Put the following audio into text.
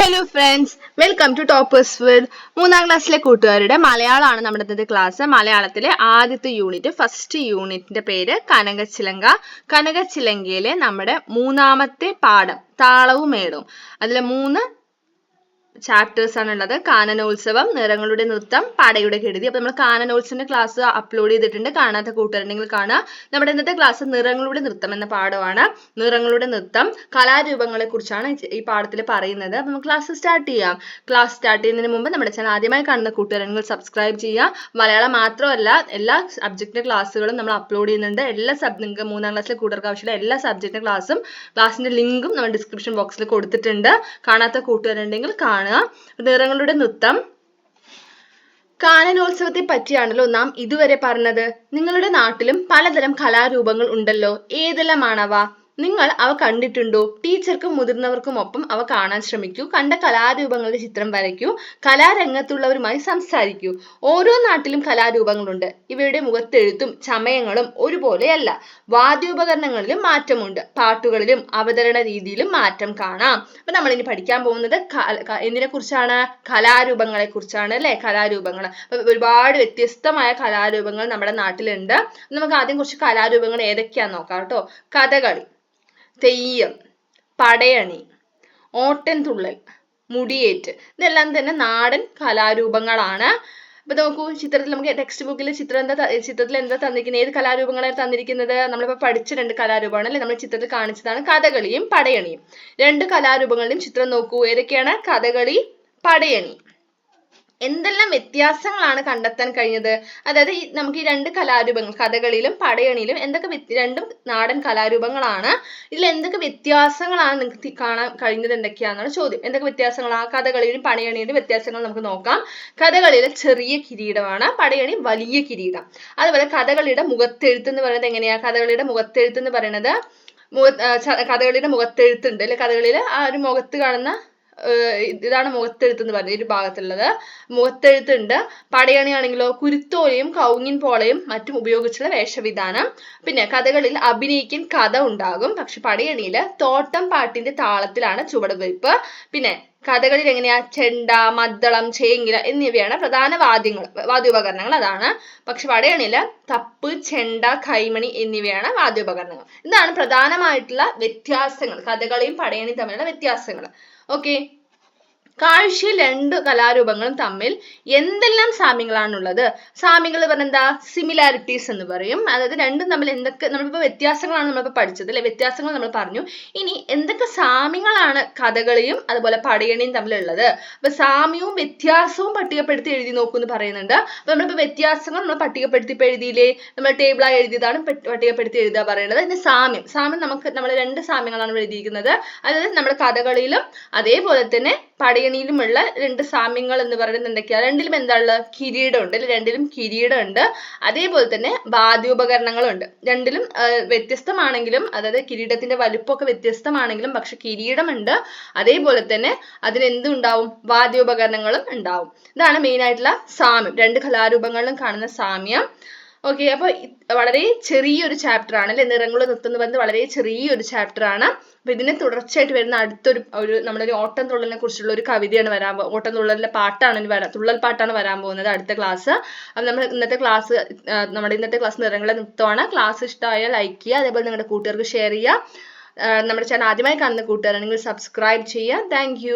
Hello friends welcome to Toppers with മൂന്നാം ക്ലാസ്സിലെ കൂട്ടുകാരുടെ മലയാളമാണ് നമ്മുടെ ഇന്നത്തെ ക്ലാസ് മലയാളത്തിലെ ആദ്യത്തെ യൂണിറ്റ് ഫസ്റ്റ് യൂണിറ്റിന്റെ പേര് കനകച്ചിലങ്ക. കനകച്ചിലങ്കയിലെ നമ്മുടെ മൂന്നാമത്തെ പാഠം താളവും മേളവും അതിലെ മൂന്ന് ചാപ്റ്റേഴ്സ് ആണ് ഉള്ളത് കാനനോത്സവം നിറങ്ങളുടെ നൃത്തം പടയുടെ കെടുതി. അപ്പൊ നമ്മൾ കാനനോത്സവന്റെ ക്ലാസ് അപ്ലോഡ് ചെയ്തിട്ടുണ്ട്. കാണാത്ത കൂട്ടുകാരുണ്ടെങ്കിൽ കാണുക. നമ്മുടെ ഇന്നത്തെ ക്ലാസ് നിറങ്ങളുടെ നൃത്തം എന്ന പാഠമാണ്. നിറങ്ങളുടെ നൃത്തം കലാരൂപങ്ങളെ കുറിച്ചാണ് ഈ പാഠത്തിൽ പറയുന്നത്. അപ്പൊ നമുക്ക് ക്ലാസ് സ്റ്റാർട്ട് ചെയ്യാം. ക്ലാസ് സ്റ്റാർട്ട് ചെയ്യുന്നതിന് മുമ്പ് നമ്മുടെ ചാനൽ ആദ്യമായി കാണുന്ന കൂട്ടുകാരുണ്ടെങ്കിൽ സബ്സ്ക്രൈബ് ചെയ്യുക. മലയാളം മാത്രമല്ല എല്ലാ സബ്ജക്റ്റിന്റെ ക്ലാസ്സുകളും നമ്മൾ അപ്ലോഡ് ചെയ്യുന്നുണ്ട്. എല്ലാ സബ് നിങ്ങൾക്ക് മൂന്നാം ക്ലാസ്സിലെ കൂട്ടുകാർക്ക് ആവശ്യമുള്ള എല്ലാ സബ്ജക്റ്റിന്റെ ക്ലാസ്സും ക്ലാസ്സിന്റെ ലിങ്കും നമ്മൾ ഡിസ്ക്രിപ്ഷൻ ബോക്സിൽ കൊടുത്തിട്ടുണ്ട്. കാണാത്ത കൂട്ടുകാരുണ്ടെങ്കിൽ കാണുക. നിറങ്ങളുടെ നൃത്തം. കാനനോത്സവത്തെ പറ്റിയാണല്ലോ നാം ഇതുവരെ പറഞ്ഞത്. നിങ്ങളുടെ നാട്ടിലും പലതരം കലാരൂപങ്ങൾ ഉണ്ടല്ലോ. ഏതെല്ലാമാണവ? നിങ്ങൾ അവ കണ്ടിട്ടുണ്ടോ? ടീച്ചർക്കും മുതിർന്നവർക്കും ഒപ്പം അവ കാണാൻ ശ്രമിക്കൂ. കണ്ട കലാരൂപങ്ങളുടെ ചിത്രം വരയ്ക്കൂ. കലാരംഗത്തുള്ളവരുമായി സംസാരിക്കൂ. ഓരോ നാട്ടിലും കലാരൂപങ്ങളുണ്ട്. ഇവയുടെ മുഖത്തെഴുത്തും ചമയങ്ങളും ഒരുപോലെയല്ല. വാദ്യോപകരണങ്ങളിലും മാറ്റമുണ്ട്. പാട്ടുകളിലും അവതരണ രീതിയിലും മാറ്റം കാണാം. അപ്പൊ നമ്മൾ ഇനി പഠിക്കാൻ പോകുന്നത് എന്തിനെ കുറിച്ചാണ് കലാരൂപങ്ങളെ കുറിച്ചാണ് അല്ലെ? കലാരൂപങ്ങൾ ഒരുപാട് വ്യത്യസ്തമായ കലാരൂപങ്ങൾ നമ്മുടെ നാട്ടിലുണ്ട്. നമുക്ക് ആദ്യം കുറച്ച് കലാരൂപങ്ങൾ ഏതൊക്കെയാന്ന് നോക്കാം കേട്ടോ. കഥകളി. തെയ്യം പടയണി ഓട്ടൻതുള്ളൽ മുടിയേറ്റ്. ഇതെല്ലാം തന്നെ നാടൻ കലാരൂപങ്ങളാണ്. ഇപ്പൊ നോക്കൂ ചിത്രത്തിൽ നമുക്ക് ടെക്സ്റ്റ് ബുക്കിൽ ചിത്രം എന്താ ചിത്രത്തിൽ എന്താ തന്നിരിക്കുന്നത്? ഏത് കലാരൂപങ്ങളാണ് തന്നിരിക്കുന്നത്? നമ്മളിപ്പോ പഠിച്ച രണ്ട് കലാരൂപമാണ് അല്ലെ? നമ്മൾ ചിത്രത്തിൽ കാണിച്ചതാണ് കഥകളിയും പടയണിയും. രണ്ട് കലാരൂപങ്ങളുടെയും ചിത്രം നോക്കൂ. ഏതൊക്കെയാണ്? കഥകളി പടയണി. എന്തെല്ലാം വ്യത്യാസങ്ങളാണ് കണ്ടെത്താൻ കഴിഞ്ഞത്? അതായത് ഈ നമുക്ക് ഈ രണ്ട് കലാരൂപങ്ങൾ കഥകളിയിലും പടയണിയിലും എന്തൊക്കെ രണ്ടും നാടൻ കലാരൂപങ്ങളാണ്. ഇതിൽ എന്തൊക്കെ വ്യത്യാസങ്ങളാണ് നിങ്ങൾക്ക് കാണാൻ കഴിഞ്ഞത് എന്തൊക്കെയാണെന്നാണ് ചോദ്യം. എന്തൊക്കെ വ്യത്യാസങ്ങളാണ് കഥകളിയിലും പടയണിയിലും വ്യത്യാസങ്ങൾ നമുക്ക് നോക്കാം. കഥകളിയിൽ ചെറിയ കിരീടമാണ് പടയണി വലിയ കിരീടം. അതുപോലെ കഥകളിയുടെ മുഖത്തെഴുത്ത് എന്ന് പറയുന്നത് എങ്ങനെയാ? കഥകളിയുടെ മുഖത്തെഴുത്ത് എന്ന് പറയുന്നത് മുഖ കഥകളിയുടെ മുഖത്തെഴുത്തുണ്ട്. അല്ലെ? കഥകളിയിൽ ആ ഒരു മുഖത്ത് കാണുന്ന ഇതാണ് മുഖത്തെഴുത്ത് എന്ന് ഈ ഒരു ഭാഗത്തുള്ളത്. മുഖത്തെഴുത്തുണ്ട്. പടയണിയാണെങ്കിലോ കുരുത്തോലയും കൗങ്ങിൻ പോളയും മറ്റും ഉപയോഗിച്ചുള്ള വേഷവിധാനം. പിന്നെ കഥകളിൽ അഭിനയിക്കാൻ കഥ ഉണ്ടാകും. പക്ഷെ പടയണിയിൽ തോട്ടം പാട്ടിന്റെ താളത്തിലാണ് ചുവടുവയ്പ് പിന്നെ കഥകളിൽ എങ്ങനെയാ ചെണ്ട മദ്ദളം ചേങ്ങില എന്നിവയാണ് പ്രധാന വാദ്യങ്ങൾ വാദ്യോപകരണങ്ങൾ. അതാണ് പക്ഷെ വടയണിൽ തപ്പ് ചെണ്ട കൈമണി എന്നിവയാണ് വാദ്യോപകരണങ്ങൾ. ഇതാണ് പ്രധാനമായിട്ടുള്ള വ്യത്യാസങ്ങൾ. കഥകളിയും പടയണിയും തമ്മിലുള്ള വ്യത്യാസങ്ങൾ. ഓക്കെ കാഴ്ചയിൽ രണ്ട് കലാരൂപങ്ങളും തമ്മിൽ എന്തെല്ലാം സാമ്യങ്ങളാണുള്ളത്? സാമ്യങ്ങൾ പറഞ്ഞ എന്താ? സിമിലാരിറ്റീസ് എന്ന് പറയും. അതായത് രണ്ടും തമ്മിൽ എന്തൊക്കെ നമ്മളിപ്പോൾ വ്യത്യാസങ്ങളാണ് നമ്മളിപ്പോൾ പഠിച്ചത് അല്ലെ? വ്യത്യാസങ്ങൾ നമ്മൾ പറഞ്ഞു. ഇനി എന്തൊക്കെ സാമ്യങ്ങളാണ് കഥകളിയും അതുപോലെ പടയണിയും തമ്മിലുള്ളത്? അപ്പൊ സാമ്യവും വ്യത്യാസവും പട്ടികപ്പെടുത്തി എഴുതി നോക്കൂ എന്ന് പറയുന്നുണ്ട്. അപ്പൊ നമ്മളിപ്പോൾ വ്യത്യാസങ്ങൾ നമ്മൾ പട്ടികപ്പെടുത്തി എഴുതിയില്ലേ? നമ്മൾ ടേബിളായി എഴുതിയതാണ് പട്ടികപ്പെടുത്തി എഴുതുക പറയുന്നത്. ഇനി സാമ്യം സാമ്യം നമുക്ക് നമ്മൾ രണ്ട് സാമ്യങ്ങളാണ് എഴുതിയിരിക്കുന്നത്. അതായത് നമ്മുടെ കഥകളിയിലും അതേപോലെ തന്നെ പടയണിയിലുമുള്ള രണ്ട് സാമ്യങ്ങൾ എന്ന് പറയുന്നത് എന്തൊക്കെയാ? രണ്ടിലും എന്താണുള്ളത്? കിരീടം ഉണ്ട് രണ്ടിലും കിരീടം ഉണ്ട് അതേപോലെ തന്നെ വാദ്യോപകരണങ്ങളും ഉണ്ട് രണ്ടിലും വ്യത്യസ്തമാണെങ്കിലും അതായത് കിരീടത്തിന്റെ വലുപ്പമൊക്കെ വ്യത്യസ്തമാണെങ്കിലും പക്ഷെ കിരീടമുണ്ട്. അതേപോലെ തന്നെ അതിന് എന്തുണ്ടാവും വാദ്യോപകരണങ്ങളും ഉണ്ടാവും. ഇതാണ് മെയിൻ ആയിട്ടുള്ള സാമ്യം. രണ്ട് കലാരൂപങ്ങളിലും കാണുന്ന സാമ്യം. ഓക്കെ അപ്പൊ വളരെ ചെറിയൊരു ചാപ്റ്റർ ആണ് അല്ലെ? നിറങ്ങൾ നൃത്തം എന്ന് പറയുന്നത് വളരെ ചെറിയൊരു ചാപ്റ്റർ ആണ്. അപ്പൊ ഇതിനെ തുടർച്ചയായിട്ട് വരുന്ന അടുത്തൊരു ഒരു നമ്മളൊരു ഓട്ടം തുള്ളലിനെ കുറിച്ചുള്ള ഒരു കവിതയാണ് വരാൻ ഓട്ടം തുള്ളലിന്റെ പാട്ടാണ് വരാൻ തുള്ളൽ പാട്ടാണ് വരാൻ പോകുന്നത് അടുത്ത ക്ലാസ് അപ്പൊ നമ്മൾ ഇന്നത്തെ ക്ലാസ് നമ്മുടെ ഇന്നത്തെ ക്ലാസ് നിറങ്ങളെ നൃത്തമാണ് ക്ലാസ് ഇഷ്ടമായാൽ ലൈക്ക് ചെയ്യുക അതേപോലെ നിങ്ങളുടെ കൂട്ടുകാർക്ക് ഷെയർ ചെയ്യുക. നമ്മുടെ ചാനൽ ആദ്യമായി കാണുന്ന കൂട്ടുകാരാണെങ്കിൽ സബ്സ്ക്രൈബ് ചെയ്യുക. താങ്ക്